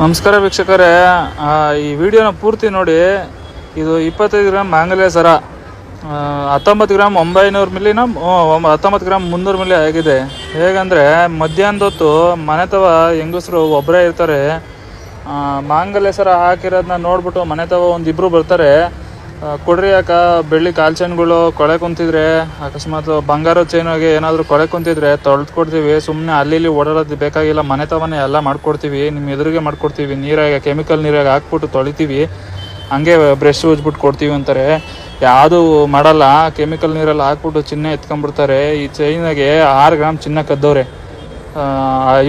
ನಮಸ್ಕಾರ ವೀಕ್ಷಕರೇ. ಈ ವಿಡಿಯೋನ ಪೂರ್ತಿ ನೋಡಿ. ಇದು ಇಪ್ಪತ್ತೈದು ಗ್ರಾಮ್ ಮಾಂಗಲ್ಯ ಸರ. ಹತ್ತೊಂಬತ್ತು ಗ್ರಾಮ್ ಒಂಬೈನೂರು ಮಿಲಿನ ಹತ್ತೊಂಬತ್ತು ಗ್ರಾಮ್ ಮುನ್ನೂರು ಮಿಲಿ ಆಗಿದೆ. ಹೇಗಂದರೆ, ಮಧ್ಯಾಹ್ನದ ಹೊತ್ತು ಮನೆ ತವ ಹೆಂಗಸರು ಒಬ್ಬರೇ ಇರ್ತಾರೆ. ಮಾಂಗಲ್ಯ ಸರ ಹಾಕಿರೋದನ್ನ ನೋಡ್ಬಿಟ್ಟು ಮನೆ ತವ ಒಂದು ಇಬ್ಬರು ಬರ್ತಾರೆ. ಕೊಡ್ರಿ ಅಕ್ಕ. ಬೆಳ್ಳಿ ಕಾಲ್ ಚೈನ್ಗಳು ಕೊಳೆ ಕುಂತಿದ್ರೆ, ಅಕಸ್ಮಾತ್ ಬಂಗಾರ ಚೈನಾಗೆ ಏನಾದರೂ ಕೊಳೆ ಕುಂತಿದ್ರೆ ತೊಳೆದು ಕೊಡ್ತೀವಿ. ಸುಮ್ಮನೆ ಅಲ್ಲಿ ಇಲ್ಲಿ ಓಡಾಡೋದು ಬೇಕಾಗಿಲ್ಲ. ಮನೆ ತವನೇ ಎಲ್ಲ ಮಾಡ್ಕೊಡ್ತೀವಿ. ನಿಮ್ಮ ಎದುರಿಗೆ ಮಾಡ್ಕೊಡ್ತೀವಿ. ನೀರಾಗ, ಕೆಮಿಕಲ್ ನೀರಾಗ ಹಾಕ್ಬಿಟ್ಟು ತೊಳಿತೀವಿ. ಹಂಗೆ ಬ್ರಷ್ ಉಜ್ಬಿಟ್ಟು ಕೊಡ್ತೀವಿ ಅಂತಾರೆ. ಯಾವುದು ಮಾಡಲ್ಲ. ಕೆಮಿಕಲ್ ನೀರಲ್ಲಿ ಹಾಕ್ಬಿಟ್ಟು ಚಿನ್ನ ಎತ್ಕೊಂಡ್ಬಿಡ್ತಾರೆ. ಈ ಚೈನಾಗೆ ಆರು ಗ್ರಾಮ್ ಚಿನ್ನ ಕದ್ದವ್ರೆ.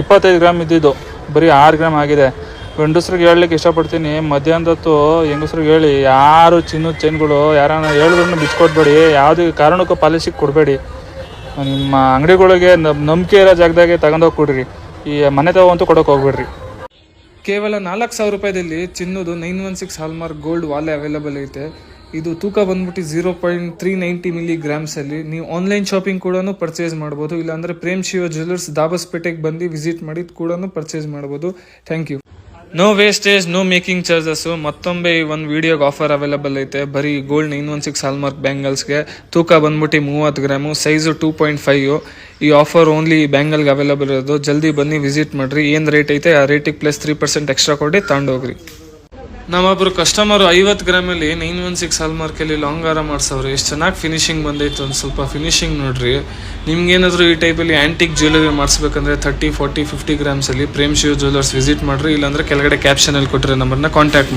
ಇಪ್ಪತ್ತೈದು ಗ್ರಾಮ್ ಇದ್ದಿದ್ದು. ಬರೀ ಆರು ಗ್ರಾಮ್ ಆಗಿದೆ. ಗಂಡಸ್ರಿಗೆ ಹೇಳಲಿಕ್ಕೆ ಇಷ್ಟಪಡ್ತೀನಿ. ಮಧ್ಯಾಹ್ನದತ್ತು ಹೆಂಗಸ್ರಿಗೆ ಹೇಳಿ, ಯಾರು ಚಿನ್ನದ ಚೈನ್ಗಳು ಯಾರನ್ನ ಹೇಳಿದ್ರು ಬಿಚ್ಕೊಡ್ಬೇಡಿ. ಯಾವುದೇ ಕಾರಣಕ್ಕೂ ಪಾಲಿಸಿ ಕೊಡಬೇಡಿ. ನಿಮ್ಮ ಅಂಗಡಿಗಳಿಗೆ ನಂಬಿಕೆ ಇರೋ ಜಾಗದಾಗೆ ತಗೊಂಡೋಗಿ ಕೊಡ್ರಿ. ಈ ಮನೆ ತಗೊಂತೂ ಕೊಡೋಕೆ ಹೋಗ್ಬೇಡ್ರಿ. ಕೇವಲ ನಾಲ್ಕು ಸಾವಿರ ರೂಪಾಯಿದಲ್ಲಿ ಚಿನ್ನದು nine one six hallmark gold ವಾಲೆ ಅವೈಲೇಬಲ್ ಐತೆ. ಇದು ತೂಕ ಬಂದ್ಬಿಟ್ಟು zero point three ninety milli ಗ್ರಾಮ್ಸಲ್ಲಿ ನೀವು ಆನ್ಲೈನ್ ಶಾಪಿಂಗ್ ಕೂಡ ಪರ್ಚೇಸ್ ಮಾಡ್ಬೋದು. ಇಲ್ಲಾಂದರೆ ಪ್ರೇಮ್ ಶಿವ ದಾಬಸ್ ದಾಬಸ್ಪೇಟೆಗೆ ಬಂದು ವಿಸಿಟ್ ಮಾಡಿ ಕೂಡ ಪರ್ಚೇಸ್ ಮಾಡ್ಬೋದು. Thank you. No wastage no making charges ಮತ್ತೊಮ್ಮೆ ಈ ಒಂದು ವಿಡಿಯೋಗೆ ಆಫರ್ ಅವೈಲೇಬಲ್ ಐತೆ. ಬರೀ gold nine one six hallmark ಬ್ಯಾಂಗಲ್ಸ್ಗೆ ತೂಕ ಬಂದ್ಬಿಟ್ಟು ಮೂವತ್ತು gram size two point five ಈ ಆಫರ್ ಓನ್ಲಿ ಬ್ಯಾಂಗಲ್ಗೆ ಅವೈಲೇಬಲ್ ಇರೋದು. ಜಲ್ದಿ ಬನ್ನಿ ವಿಸಿಟ್ ಮಾಡಿರಿ. ಏನು ರೇಟ್ ಐತೆ? ಆ ರೇಟಿಗೆ ಪ್ಲಸ್ ತ್ರೀ ಪರ್ಸೆಂಟ್ ಎಕ್ಸ್ಟ್ರಾ ಕೊಡಿ ತಗೊಂಡೋಗ್ರಿ ನಮ್ಮೊಬ್ರು ಕಸ್ಟಮರ್ ಐವತ್ತು ಗ್ರಾಮಲ್ಲಿ ನೈನ್ ಒನ್ ಸಿಕ್ಸ್ ಹಾಲ್ಮಾರ್ಕಲ್ಲಿ ಲಾಂಗ್ ಆರ ಮಾಡ್ಸವ್ರೆ. ಎಷ್ಟು ಚೆನ್ನಾಗಿ ಫಿನಿಶಿಂಗ್ ಬಂದೈತೆ ಒಂದು ಸ್ವಲ್ಪ ಫಿನಿಶಿಂಗ್ ನೋಡ್ರಿ. ನಿಮ್ಗೇನಾದರೂ ಈ ಟೈಪಲ್ಲಿ ಆಂಟಿಕ್ ಜ್ಯುವೆಲರಿ ಮಾಡಿಸ್ಬೇಕಂದ್ರೆ ತರ್ಟಿ ಫಾರ್ಟಿ ಫಿಫ್ಟಿ ಗ್ರಾಮ್ಸಲ್ಲಿ ಪ್ರೇಮ್ ಶಿವ ಜ್ಯುವೆಲರ್ಸ್ ವಿಸಿಟ್ ಮಾಡ್ರಿ, ಇಲ್ಲಾಂದ್ರೆ ಕೆಳಗಡೆ ಕ್ಯಾಪ್ಷನ್ ಅಲ್ಲಿ ಕೊಟ್ಟಿರೋ ನಂಬರ್ನ ಕಾಂಟ್ಯಾಕ್ಟ್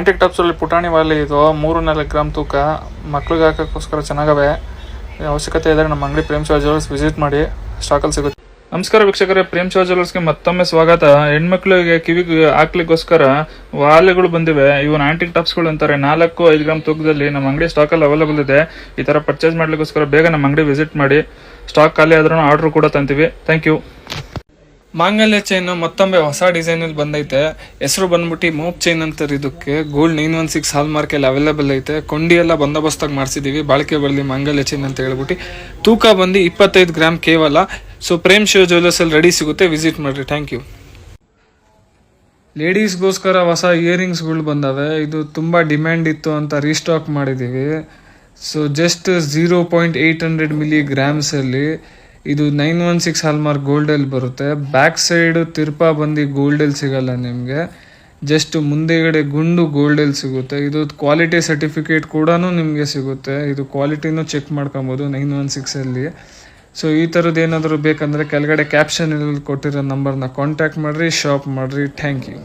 ಆಂಟಿಕ್ ಟಾಪ್ಸ್ ಅಲ್ಲಿ ಪುಟಾಣಿ ವಾಲೆ ಇದು, ಮೂರು ನಾಲ್ಕು ಗ್ರಾಮ್ ತೂಕ. ಮಕ್ಳಿಗೆ ಹಾಕೋಕ್ಕೋಸ್ಕರ ಚೆನ್ನಾಗವೆ. ಅವಶ್ಯಕತೆ ಇದ್ದರೆ ನಮ್ಮ ಅಂಗಡಿ ಪ್ರೇಮ್ ಶಿವ ಜ್ಯುವೆಲರ್ಸ್ ವಿಸಿಟ್ ಮಾಡಿ. ಸ್ಟಾಕಲ್ಲಿ ಸಿಗುತ್ತೆ. ನಮಸ್ಕಾರ ವೀಕ್ಷಕರೇ, ಪ್ರೇಮ್ ಶಾ ಜ್ಯುವೆಲರ್ಸ್ಗೆ ಮತ್ತೊಮ್ಮೆ ಸ್ವಾಗತ. ಹೆಣ್ಮಕ್ಳಿಗೆ, ಕಿವಿಗೆ ಹಾಕ್ಲಿಕ್ಕೋಸ್ಕರ ವಾಲೆಗಳು ಬಂದಿವೆ. ಇವನ್ ಆಂಟಿಕ್ ಟಾಪ್ಸ್ಗಳು ಅಂತಾರೆ. ನಾಲ್ಕು, ಐದು ಗ್ರಾಮ್ ತೂಕದಲ್ಲಿ ನಮ್ಮ ಅಂಗಡಿ ಸ್ಟಾಕಲ್ಲಿ ಅವೈಲೇಬಲ್ ಇದೆ. ಈ ಥರ ಪರ್ಚೇಸ್ ಮಾಡ್ಲಿಕ್ಕೋಸ್ಕರ ಬೇಗ ನಮ್ಮ ಅಂಗಡಿ ವಿಸಿಟ್ ಮಾಡಿ. ಸ್ಟಾಕ್ ಖಾಲಿ ಆದ್ರೂ ಆರ್ಡರ್ ಕೂಡ ತಂತೀವಿ. ಥ್ಯಾಂಕ್ ಯು ಮಾಂಗಲ್ಯ ಚೈನ್ ಮತ್ತೊಮ್ಮೆ ಹೊಸ ಡಿಸೈನ್ ಅಲ್ಲಿ ಬಂದೈತೆ. ಹೆಸರು ಬಂದ್ಬಿಟ್ಟು ಮೋಪ್ ಚೈನ್ ಅಂತಾರೆ ಇದಕ್ಕೆ. Gold nine one six hall available ಐತೆ. ಕೊಂಡಿ ಎಲ್ಲ ಬಂದೋಬಸ್ತಾಗಿ ಮಾಡಿಸಿದೀವಿ. ಬಾಳಿಕೆ ಬರಲಿ ಮಾಂಗಲ್ಯ ಚೈನ್ ಅಂತ ಹೇಳ್ಬಿಟ್ಟು. ತೂಕ ಬಂದು ಇಪ್ಪತ್ತೈದು ಗ್ರಾಮ್ ಕೇವಲ ಸೊ ಪ್ರೇಮ್ ಶಿವ ಜ್ಯುವೆಲ್ಲರ್ಸ್ ಅಲ್ಲಿ ರೆಡಿ ಸಿಗುತ್ತೆ ವಿಸಿಟ್ ಮಾಡ್ರಿ ಥ್ಯಾಂಕ್ ಯು ಲೇಡೀಸ್ಗೋಸ್ಕರ ಹೊಸ ಇಯರಿಂಗ್ಸ್ಗಳು ಬಂದವೆ. ಇದು ತುಂಬ ಡಿಮ್ಯಾಂಡ್ ಇತ್ತು ಅಂತ ರೀಸ್ಟಾಕ್ ಮಾಡಿದ್ದೀವಿ so just zero point eight hundred milli ಗ್ರಾಮ್ಸಲ್ಲಿ ಇದು ನೈನ್ ಒನ್ ಸಿಕ್ಸ್ ಹಾಲ್ಮಾರ್ಕ್ ಗೋಲ್ಡಲ್ಲಿ ಬರುತ್ತೆ. ಬ್ಯಾಕ್ ಸೈಡ್ ತಿರ್ಪಾ ಬಂದು ಗೋಲ್ಡಲ್ಲಿ ಸಿಗಲ್ಲ ನಿಮಗೆ. ಜಸ್ಟ್ ಮುಂದೆಗಡೆ ಗುಂಡು ಗೋಲ್ಡಲ್ಲಿ ಸಿಗುತ್ತೆ. ಇದು ಕ್ವಾಲಿಟಿ ಸರ್ಟಿಫಿಕೇಟ್ ಕೂಡ ನಿಮಗೆ ಸಿಗುತ್ತೆ. ಇದು ಕ್ವಾಲಿಟಿನೂ ಚೆಕ್ ಮಾಡ್ಕೊಬೋದು ನೈನ್ ಒನ್ ಸಿಕ್ಸಲ್ಲಿ ಸೊ ಈ ಥರದ್ದು ಏನಾದರೂ ಬೇಕಂದರೆ ಕೆಳಗಡೆ ಕ್ಯಾಪ್ಷನಲ್ಲಿ ಕೊಟ್ಟಿರೋ ನಂಬರ್ನ ಕಾಂಟ್ಯಾಕ್ಟ್ ಮಾಡಿರಿ ಶಾಪ್ ಮಾಡಿರಿ. ಥ್ಯಾಂಕ್ ಯು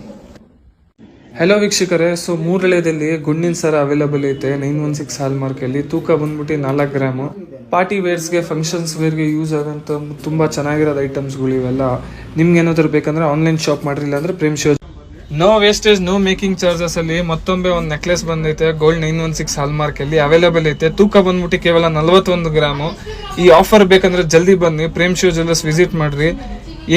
ಹಲೋ ವೀಕ್ಷಕರೇ. ಸೊ ಮೂರಳೆಯದಲ್ಲಿ ಗುಂಡಿನ ಸರ ಅವೈಲೇಬಲ್ ಐತೆ. ನೈನ್ ಒನ್ ಸಿಕ್ಸ್ ಹಾಲ್ ಮಾರ್ಕಲ್ಲಿ ತೂಕ ಬಂದ್ಬಿಟ್ಟು ನಾಲ್ಕು ಗ್ರಾಮು. ಪಾರ್ಟಿ ವೇರ್ಸ್ಗೆ ಫಂಕ್ಷನ್ಸ್ ವೇರ್ಗೆ ಯೂಸ್ ಆಗೋಂಥ ತುಂಬ ಚೆನ್ನಾಗಿರೋದು ಐಟಮ್ಸ್ಗಳು ಇವೆಲ್ಲ ನಿಮ್ಗೆ ಏನಾದರೂ ಬೇಕಂದ್ರೆ ಆನ್ಲೈನ್ ಶಾಪ್ ಮಾಡಿರಿ ಅಂದರೆ Prem show no wastage no making charges ಅಲ್ಲಿ ಮತ್ತೊಮ್ಮೆ ಒಂದು ನೆಕ್ಲೆಸ್ ಬಂದೈತೆ gold nine one six hallmark ಅಲ್ಲಿ ಅವೈಲೇಬಲ್ ಐತೆ. ತೂಕ ಬಂದ್ಬಿಟ್ಟು ಕೇವಲ ನಲವತ್ತೊಂದು ಗ್ರಾಮು. ಈ ಆಫರ್ ಬೇಕಂದ್ರೆ ಜಲ್ದಿ ಬನ್ನಿ ಪ್ರೇಮ್ ಶೋ ಜುವೆಲ್ಲರ್ಸ್ ವಿಸಿಟ್ ಮಾಡ್ರಿ.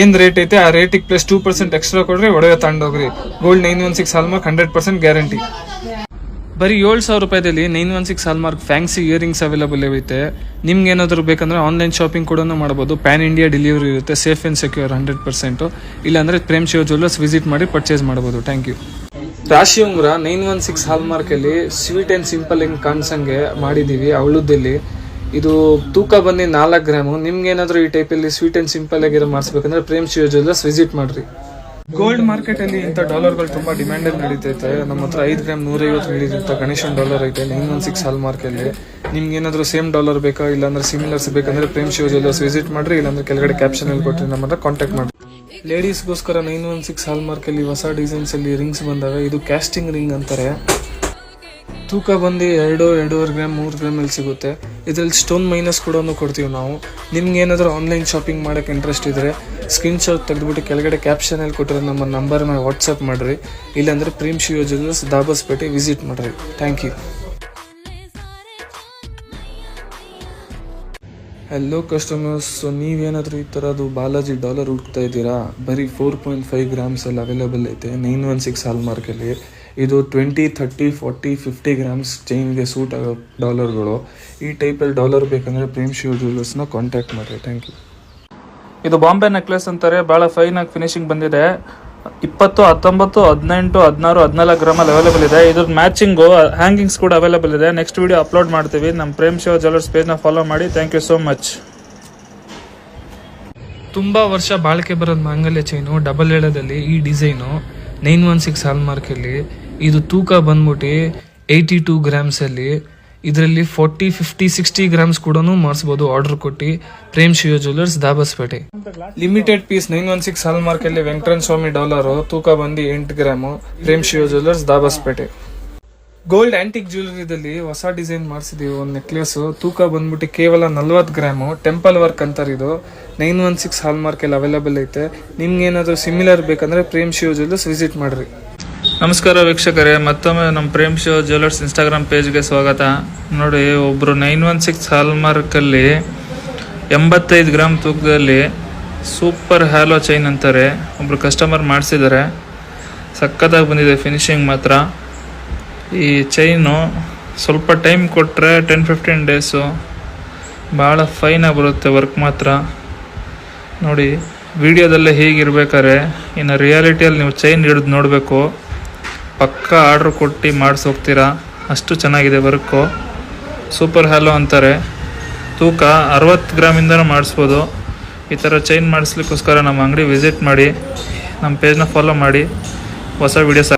ಏನ್ ರೇಟ್ ಐತೆ? ಆ ರೇಟಿಗೆ ಪ್ಲಸ್ ಟೂ ಪರ್ಸೆಂಟ್ ಎಕ್ಸ್ಟ್ರಾ ಕೊಡ್ರಿ, ಒಡವೆ ತಗೊಂಡೋಗ್ರಿ gold nine one six hallmark hundred percent guarantee ಬರೀ ಏಳು ಸಾವಿರ ರೂಪಾಯಿದಲ್ಲಿ nine one six hallmark fancy earrings available ಇರುತ್ತೆ ನಿಮ್ಗೆ ಏನಾದರೂ ಬೇಕಂದ್ರೆ ಆನ್ಲೈನ್ ಶಾಪಿಂಗ್ ಕೂಡ ಮಾಡ್ಬೋದು. ಪ್ಯಾನ್ ಇಂಡಿಯಾ ಡೆಲಿವರಿ ಇರುತ್ತೆ safe and secure hundred percent ಇಲ್ಲಾಂದರೆ ಪ್ರೇಮ್ ಶಿವ ಜ್ಯುವೆಲ್ಲರ್ಸ್ ವಿಸಿಟ್ ಮಾಡಿ ಪರ್ಚೇಸ್ ಮಾಡ್ಬೋದು. ಥ್ಯಾಂಕ್ ಯು ರಾಶಿ ಉಂಗ್ರ ನೈನ್ ಒನ್ ಸಿಕ್ಸ್ ಹಾಲ್ಮಾರ್ಕಲ್ಲಿ ಸ್ವೀಟ್ ಆ್ಯಂಡ್ ಸಿಂಪಲ್ ಹೆಂಗೆ ಕಾಣಿಸಂಗೆ ಮಾಡಿದ್ದೀವಿ ಅವಳುದಲ್ಲಿ ಇದು ತೂಕ ಬಂದು ನಾಲ್ಕು ಗ್ರಾಮು. ನಿಮ್ಗೆ ಏನಾದರೂ ಈ ಟೈಪಲ್ಲಿ ಸ್ವೀಟ್ ಆ್ಯಂಡ್ ಸಿಂಪಲ್ ಆಗಿರೋ ಮಾಡಿಸ್ಬೇಕಂದ್ರೆ ಪ್ರೇಮ್ ಶಿವ ಜ್ಯುವೆಲ್ಲರ್ಸ್ ವಿಸಿಟ್ ಮಾಡಿರಿ. ಗೋಲ್ಡ್ ಮಾರ್ಕೆಟ್ ಅಲ್ಲಿ ಇಂಥ ಡಾಲರ್ಗಳು ತುಂಬಾ ಡಿಮ್ಯಾಂಡ್ ಅಲ್ಲಿ ನಡೀತೈತೆ ನಮ್ಮ ಹತ್ರ ಐದು ಗ್ರಾಮ್ ನೂರೈವತ್ತು ಮಿಲಿದಂತ ಗಣೇಶನ್ ಡಾಲರ್ ಐತೆ. ನೈನ್ ಒನ್ ಸಿಕ್ಸ್ ಹಾಲ್ ಮಾರ್ಕಲ್ಲಿ ನಿಮ್ಗೆ ಏನಾದರೂ ಸೇಮ್ ಡಾಲರ್ ಬೇಕಾ? ಇಲ್ಲಾಂದ್ರೆ ಸಿಮಿಲರ್ಸ್ ಬೇಕಂದ್ರೆ ಪ್ರೇಮ್ ಶಿವ ಎಲ್ಲ ವಿಸಿಟ್ ಮಾಡ್ರಿ. ಇಲ್ಲಾಂದ್ರೆ ಕೆಳಗಡೆ ಕ್ಯಾಪ್ಷನ್ ಅಲ್ಲಿ ಕೊಟ್ಟರೆ ನಮ್ಮ ಹತ್ರ ಕಾಂಟ್ಯಾಕ್ಟ್ ಮಾಡಿ ಲೇಡೀಸ್ಗೋಸ್ಕರ ನೈನ್ ಒನ್ ಸಿಕ್ಸ್ ಹಾಲ್ ಮಾರ್ಕಲ್ಲಿ ಹೊಸ ಡಿಸೈನ್ಸ್ ಅಲ್ಲಿ ರಿಂಗ್ಸ್ ಬಂದಾಗ ಇದು ಕ್ಯಾಸ್ಟಿಂಗ್ ರಿಂಗ್ ಅಂತಾರೆ. ತೂಕ ಬಂದು ಎರಡು, ಎರಡೂವರೆ ಗ್ರಾಮ್ ಮೂರು ಗ್ರಾಮಲ್ಲಿ ಸಿಗುತ್ತೆ. ಇದರಲ್ಲಿ ಸ್ಟೋನ್ ಮೈನಸ್ ಕೂಡ ಕೊಡ್ತೀವಿ ನಾವು. ನಿಮ್ಗೆ ಏನಾದರೂ ಆನ್ಲೈನ್ ಶಾಪಿಂಗ್ ಮಾಡೋಕ್ಕೆ ಇಂಟ್ರೆಸ್ಟ್ ಇದ್ದರೆ ಸ್ಕ್ರೀನ್ಶಾಟ್ ತೆಗೆದುಬಿಟ್ಟು ಕೆಳಗಡೆ ಕ್ಯಾಪ್ಷನಲ್ಲಿ ಕೊಟ್ಟಿರೋ ನಮ್ಮ ನಂಬರ್ನ ವಾಟ್ಸಪ್ ಮಾಡಿರಿ. ಇಲ್ಲಾಂದರೆ ಪ್ರೀಮ್ ಶಿವ ಜ್ಯುವೆಲರ್ಸ್ ದಾಬಸ್ಪೇಟೆ ವಿಸಿಟ್ ಮಾಡಿರಿ. Thank you hello customers so ನೀವೇನಾದರೂ ಈ ಥರದ್ದು ಬಾಲಾಜಿ ಡಾಲರ್ ಹುಡುಕ್ತಾ ಇದ್ದೀರಾ? ಬರೀ ಫೋರ್ ಪಾಯಿಂಟ್ ಫೈವ್ ಗ್ರಾಮ್ಸಲ್ಲಿ ಅವೈಲೇಬಲ್ ಐತೆ ನೈನ್ ಒನ್ ಸಿಕ್ಸ್ ಹಾಲ್ ಮಾರ್ಕಲ್ಲಿ ಇದು twenty thirty forty fifty grams ಚೈನ್ಗೆ suit ಆಗೋ ಡಾಲರ್ಗಳು ಈ ಟೈಪಲ್ಲಿ ಡಾಲರ್ ಬೇಕಂದರೆ ಪ್ರೇಮ್ ಶಿವ ಜ್ಯುವೆಲರ್ಸ್ನ ಕಾಂಟ್ಯಾಕ್ಟ್ ಮಾಡಿರಿ. ಥ್ಯಾಂಕ್ ಯು ಇದು ಬಾಂಬೆ ನೆಕ್ಲೆಸ್ ಅಂತಾರೆ. ಭಾಳ ಫೈನ್ ಆಗಿ ಫಿನಿಶಿಂಗ್ ಬಂದಿದೆ. ಇಪ್ಪತ್ತು, ಹತ್ತೊಂಬತ್ತು, ಹದಿನೆಂಟು, ಹದಿನಾರು, ಹದಿನಾಲ್ಕು ಗ್ರಾಮಲ್ಲಿ ಅವೈಲೇಬಲ್ ಇದೆ. ಇದ್ರ ಮ್ಯಾಚಿಂಗು ಹ್ಯಾಂಗಿಂಗ್ಸ್ ಕೂಡ ಅವೈಲೇಬಲ್ ಇದೆ. ನೆಕ್ಸ್ಟ್ ವಿಡಿಯೋ ಅಪ್ಲೋಡ್ ಮಾಡ್ತೀವಿ. ನಮ್ಮ ಪ್ರೇಮ್ ಶಿವ ಜ್ಯುವೆಲರ್ಸ್ ಪೇಜ್ನ ಫಾಲೋ ಮಾಡಿ. ಥ್ಯಾಂಕ್ ಯು ಸೋ ಮಚ್ ತುಂಬ ವರ್ಷ ಬಾಳಿಕೆ ಬರೋದು ಮಾಂಗಲ್ಯ ಚೈನು ಡಬಲ್ ಏಳದಲ್ಲಿ ಈ ಡಿಸೈನು ನೈನ್ ಒನ್ ಸಿಕ್ಸ್ ಹಾಲ್ಮಾರ್ಕಲ್ಲಿ ಇದು ತೂಕ ಬಂದ್ಬಿಟ್ಟು ಏಯ್ಟಿ ಟೂ ಗ್ರಾಮ್ಸಲ್ಲಿ ಇದರಲ್ಲಿ ಫೋರ್ಟಿ ಫಿಫ್ಟಿ ಸಿಕ್ಸ್ಟಿ ಗ್ರಾಮ್ಸ್ ಕೂಡ ಮಾಡಿಸ್ಬೋದು ಆರ್ಡರ್ ಕೊಟ್ಟು Prem Shiva jewellers Dabaspete limited piece nine one six ಹಾಲ್ಮಾರ್ಕಲ್ಲಿ Venkatan Swami dollar ತೂಕ ಬಂದು ಎಂಟು gram Prem Shiva jewellers Dabaspete gold antique ಜ್ಯುವೆಲರಿದಲ್ಲಿ ಹೊಸ ಡಿಸೈನ್ ಮಾಡಿಸಿದೀವಿ, ಒಂದು ನೆಕ್ಲೆಸ್ ತೂಕ ಬಂದ್ಬಿಟ್ಟು ಕೇವಲ ನಲ್ವತ್ತು ಗ್ರಾಮು ಟೆಂಪಲ್ ವರ್ಕ್ ಅಂತಾರೆ ಇದು. ನೈನ್ ಒನ್ ಸಿಕ್ಸ್ ಹಾಲ್ ಮಾರ್ಕಲ್ಲಿ ಅವೈಲೇಬಲ್ ಐತೆ. ನಿಮ್ಗೆ ಏನಾದರೂ ಸಿಮಿಲರ್ ಬೇಕಂದ್ರೆ ಪ್ರೇಮ್ ಶಿವ ಜ್ಯುವೆಲರ್ಸ್ ವಿಸಿಟ್ ಮಾಡ್ರಿ. ನಮಸ್ಕಾರ ವೀಕ್ಷಕರೇ, ಮತ್ತೊಮ್ಮೆ ನಮ್ಮ ಪ್ರೇಮ್ ಶಿವ ಜ್ಯುವೆಲರ್ಸ್ ಇನ್ಸ್ಟಾಗ್ರಾಮ್ ಪೇಜ್ಗೆ ಸ್ವಾಗತ. ನೋಡಿ ಒಬ್ಬರು ನೈನ್ ಒನ್ ಸಿಕ್ಸ್ ಹಾಲ್ಮಾರ್ಕಲ್ಲಿ ಎಂಬತ್ತೈದು ಗ್ರಾಮ್ ತೂಕದಲ್ಲಿ ಸೂಪರ್ ಹ್ಯಾಲೋ ಚೈನ್ ಅಂತಾರೆ. ಒಬ್ಬರು ಕಸ್ಟಮರ್ ಮಾಡಿಸಿದ್ದಾರೆ. ಸಖತ್ತಾಗಿ ಬಂದಿದೆ ಫಿನಿಶಿಂಗ್ ಮಾತ್ರ. ಈ ಚೈನು ಸ್ವಲ್ಪ ಟೈಮ್ ಕೊಟ್ಟರೆ ಟೆನ್ ಫಿಫ್ಟೀನ್ ಡೇಸು ಭಾಳ ಫೈನಾಗಿ ಬರುತ್ತೆ ವರ್ಕ್ ಮಾತ್ರ. ನೋಡಿ ವಿಡಿಯೋದಲ್ಲೇ ಹೀಗಿರ್ಬೇಕಾದ್ರೆ, ಇನ್ನು ರಿಯಾಲಿಟಿಯಲ್ಲಿ ನೀವು ಚೈನ್ ಹಿಡಿದು ನೋಡಬೇಕು. ಪಕ್ಕ ಆರ್ಡ್ರ್ ಕೊಟ್ಟು ಮಾಡಿಸೋಗ್ತೀರಾ ಅಷ್ಟು ಚೆನ್ನಾಗಿದೆ ವರ್ಕು. ಸೂಪರ್ ಹ್ಯಾಲೋ ಅಂತಾರೆ. ತೂಕ ಅರವತ್ತು ಗ್ರಾಮಿಂದನೂ ಮಾಡಿಸ್ಬೋದು. ಈ ಥರ ಚೈನ್ ಮಾಡಿಸ್ಲಿಕ್ಕೋಸ್ಕರ ನಮ್ಮ ಅಂಗಡಿ ವಿಸಿಟ್ ಮಾಡಿ, ನಮ್ಮ ಪೇಜ್ನ ಫಾಲೋ ಮಾಡಿ. ಹೊಸ ವೀಡಿಯೋಸ್